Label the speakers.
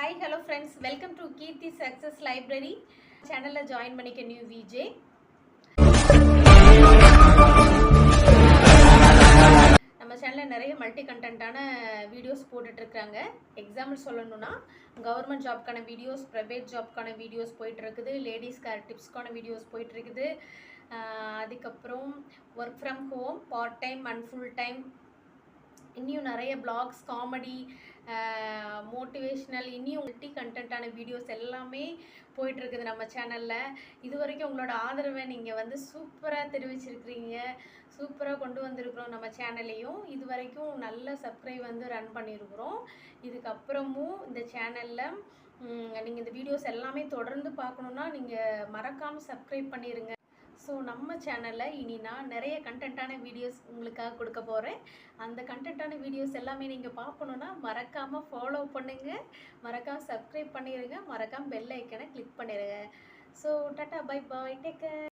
Speaker 1: Hi hello friends welcome to Keerthi success library சேனலில் join பண்ணிக்க new VJ நம்ம சேனலில் நிறைய மல்டி கண்டென்ட்டான வீடியோஸ் போட்டுட்ருக்காங்க. எக்ஸாம்பிள் சொல்லணும்னா கவர்மெண்ட் ஜாப்க்கான வீடியோஸ் ப்ரைவேட் ஜாப்க்கான வீடியோஸ் போயிட்டுருக்குது லேடிஸ்க்கு டிப்ஸ்க்கான வீடியோஸ் போயிட்டுருக்குது அதுக்கப்புறம் work from home part time and full time இன்னும் நிறைய பிளாக்ஸ் காமெடி மோட்டிவேஷ்னல் இனி மல்டி கண்டென்ட்டான வீடியோஸ் எல்லாமே போயிட்டுருக்குது நம்ம சேனலில் இது வரைக்கும் உங்களோட ஆதரவை நீங்கள் வந்து சூப்பராக தெரிவிச்சிருக்கிறீங்க. சூப்பராக கொண்டு வந்திருக்கிறோம் நம்ம சேனல்லையும் இது வரைக்கும் நல்ல சப்ஸ்கிரைப் வந்து ரன் பண்ணியிருக்கிறோம் இதுக்கப்புறமும் இந்த சேனலில் நீங்கள் இந்த வீடியோஸ் எல்லாமே தொடர்ந்து பார்க்கணுன்னா நீங்கள் மறக்காமல் சப்ஸ்கிரைப் பண்ணிடுங்க ஸோ நம்ம சேனலில் இனி நான் நிறைய கண்டென்ட்டான வீடியோஸ் உங்களுக்காக கொடுக்க போகிறேன் அந்த கண்டென்ட்டான வீடியோஸ் எல்லாமே நீங்கள் பார்க்கணுன்னா மறக்காமல் ஃபாலோ பண்ணுங்கள் மறக்காமல் சப்ஸ்கிரைப் பண்ணிடுங்க மறக்காமல் பெல் ஐக்கனை கிளிக் பண்ணிடுங்க so tata bye bye take